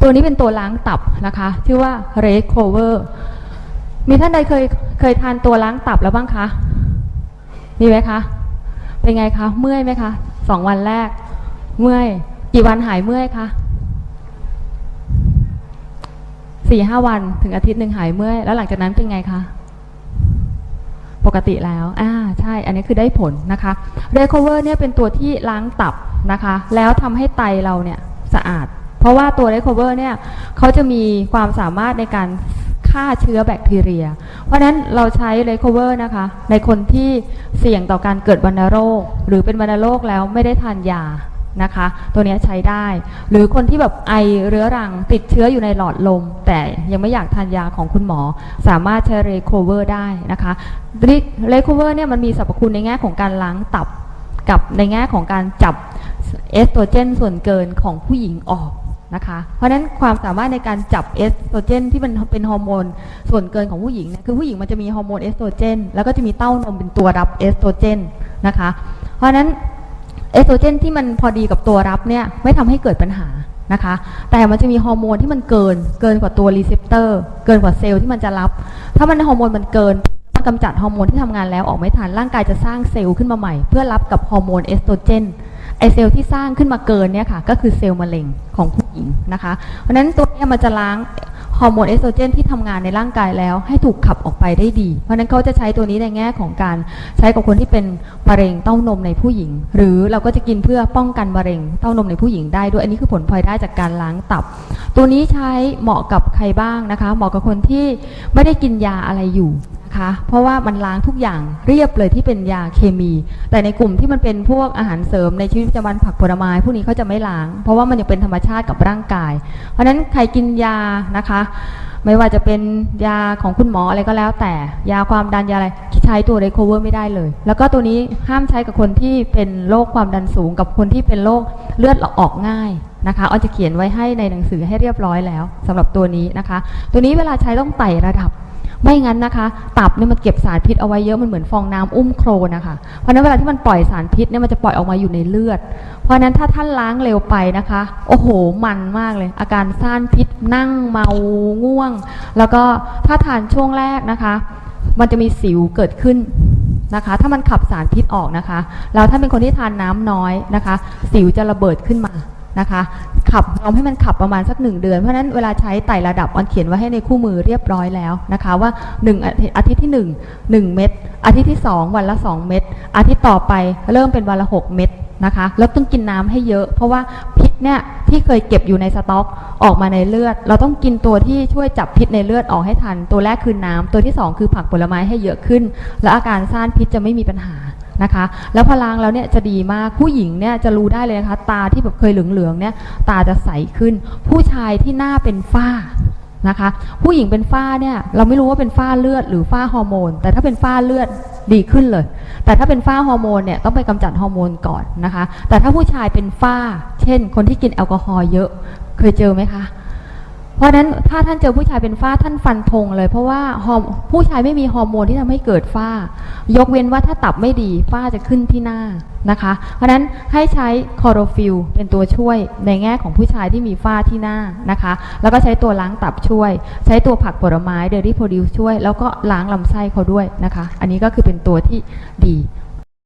ตัวนี้เป็นตัวล้างตับนะคะชื่อว่า recover มีท่านใดเคยเคยทานตัวล้างตับแล้วบ้างคะมีไหมคะเป็นไงคะเมื่อยไหมคะสองวันแรก เมื่อยกี่วันหายเมื่อยคะสี่ห้าวันถึงอาทิตย์หนึ่งหายเมื่อยแล้วหลังจากนั้นเป็นไงคะปกติแล้ว อ่า ใช่ อันนี้คือได้ผลนะคะ Recover เนี่ยเป็นตัวที่ล้างตับนะคะ แล้วทำให้ไตเราเนี่ยสะอาด ราะว่าตัว Recover เนี่ยเขาจะมีความสามารถในการฆ่าเชื้อแบคทีเรีย เพราะฉะนั้นเราใช้ Recover นะคะ ในคนที่เสี่ยงต่อการเกิดวัณโรค หรือเป็นวัณโรคแล้วไม่ได้ทานยานะคะ ตัวนี้ใช้ได้ หรือคนที่แบบไอเรื้อรังติดเชื้ออยู่ในหลอดลม แต่ยังไม่อยากทานยาของคุณหมอ สามารถใช้เรโคเวอร์ได้นะคะเรโคเวอร์เนี่ยมันมีสรรพคุณในแง่ของการล้างตับกับในแง่ของการจับเอสโตรเจนส่วนเกินของผู้หญิงออก นะคะ เพราะฉะนั้นความสามารถในการจับเอสโตรเจนที่มันเป็นฮอร์โมนส่วนเกินของผู้หญิงเนี่ยคือผู้หญิงมันจะมีฮอร์โมนเอสโตรเจนแล้วก็จะมีเต้านมเป็นตัวรับเอสโตรเจนนะคะ เพราะฉะนั้นเอสโตรเจนที่มันพอดีกับตัวรับเนี่ยไม่ทำให้เกิดปัญหานะคะ แต่มันจะมีฮอร์โมนที่มันเกิน เกินกว่าตัวรีเซพเตอร์ เกินกว่าเซลล์ที่มันจะรับ ถ้ามันฮอร์โมนมันเกินมันกำจัดฮอร์โมนที่ทำงานแล้วออกไม่ทันร่างกายจะสร้างเซลล์ขึ้นมาใหม่ เพื่อรับกับฮอร์โมนเอสโตรเจน ไอเซลล์ที่สร้างขึ้นมาเกินเนี่ยค่ะก็คือเซลล์มะเร็งของผู้หญิงนะคะ เพราะฉะนั้นตัวนี้มันจะล้างฮอร์โมนเอสโตรเจนที่ทำงานในร่างกายแล้วให้ถูกขับออกไปได้ดี เพราะฉะนั้นเขาจะใช้ตัวนี้ในแง่ของการใช้กับคนที่เป็นมะเร็งเต้านมในผู้หญิง หรือเราก็จะกินเพื่อป้องกันมะเร็งเต้านมในผู้หญิงได้ด้วย อันนี้คือผลพลอยได้จากการล้างตับ ตัวนี้ใช้เหมาะกับใครบ้างนะคะ เหมาะกับคนที่ไม่ได้กินยาอะไรอยู่ นะคะ เพราะว่ามันล้างทุกอย่างเรียบเลยที่เป็นยาเคมี แต่ในกลุ่มที่มันเป็นพวกอาหารเสริมในชีวิตประจำวันผักผลไม้พวกนี้เขาจะไม่ล้าง เพราะว่ามันยังเป็นธรรมชาติกับร่างกาย เพราะฉะนั้นใครกินยานะคะ ไม่ว่าจะเป็นยาของคุณหมออะไรก็แล้ว แต่ยาความดันยาอะไรใช้ตัวเรโคเวอร์ไม่ได้เลย แล้วก็ตัวนี้ห้ามใช้กับคนที่เป็นโรคความดันสูง กับคนที่เป็นโรคเลือดออกง่ายนะคะออนจะเขียนไว้ให้ในหนังสือให้เรียบร้อยแล้วสำหรับตัวนี้นะคะ ตัวนี้เวลาใช้ต้องไต่ระดับ ไม่งั้นนะคะ ตับเนี่ยมันเก็บสารพิษเอาไว้เยอะมันเหมือนฟองน้ำอุ้มโครนนะคะเพราะนั้นเวลาที่มันปล่อยสารพิษเนี่ยมันจะปล่อยออกมาอยู่ในเลือด เพราะฉะนั้นถ้าท่านล้างเร็วไปนะคะ โอ้โหมันมากเลย อาการซ่านพิษนั่งเมาง่วง แล้วก็ถ้าทานช่วงแรกนะคะ มันจะมีสิวเกิดขึ้นนะคะ ถ้ามันขับสารพิษออกนะคะ แล้วถ้าเป็นคนที่ทานน้ำน้อยนะคะ สิวจะระเบิดขึ้นมานะคะ ขับยอมให้มันขับประมาณสักหนึ่งเดือน เพราะนั้นเวลาใช้ไต่ระดับมันเขียนไว้ให้ในคู่มือเรียบร้อยแล้วนะคะว่า 1 อาทิตย์ที่ 1 1 เม็ดอาทิตย์ที่ 2 วันละ 2 เม็ดอาทิตย์ต่อไปเริ่มเป็นวันละ 6 เม็ดนะคะแล้วต้องกินน้ำให้เยอะ เพราะว่าพิษเนี่ยที่เคยเก็บอยู่ในสต็อกออกมาในเลือด เราต้องกินตัวที่ช่วยจับพิษในเลือดออกให้ทัน ตัวแรกคือน้ำตัวที่สองคือผักผลไม้ให้เยอะขึ้น แล้วอาการซ่านพิษจะไม่มีปัญหา นะคะ แล้วพอล้างแล้วเนี่ยจะดีมากผู้หญิงเนี่ยจะรู้ได้เลยนะคะ ตาที่แบบเคยเหลืองๆเนี่ยตาจะใสขึ้น ผู้ชายที่หน้าเป็นฝ้านะคะ ผู้หญิงเป็นฝ้าเนี่ยเราไม่รู้ว่าเป็นฝ้าเลือดหรือฝ้าฮอร์โมน แต่ถ้าเป็นฝ้าเลือดดีขึ้นเลย แต่ถ้าเป็นฝ้าฮอร์โมนเนี่ยต้องไปกำจัดฮอร์โมนก่อนนะคะ แต่ถ้าผู้ชายเป็นฝ้า เช่น คนที่กินแอลกอฮอล์เยอะเคยเจอไหมคะ เพราะฉะนั้นถ้าท่านเจอผู้ชายเป็นฝ้าท่านฟันธงเลย เพราะว่าฮอร์ผู้ชายไม่มีฮอร์โมนที่ทำให้เกิดฝ้า ยกเว้นว่าถ้าตับไม่ดีฝ้าจะขึ้นที่หน้านะคะ เพราะฉะนั้นให้ใช้คอโรฟิลเป็นตัวช่วยในแง่ของผู้ชายที่มีฝ้าที่หน้านะคะ แล้วก็ใช้ตัวล้างตับช่วย ใช้ตัวผักผลไม้เดลี่โปรดิวช่วย แล้วก็ล้างลำไส้เขาด้วยนะคะ อันนี้ก็คือเป็นตัวที่ดี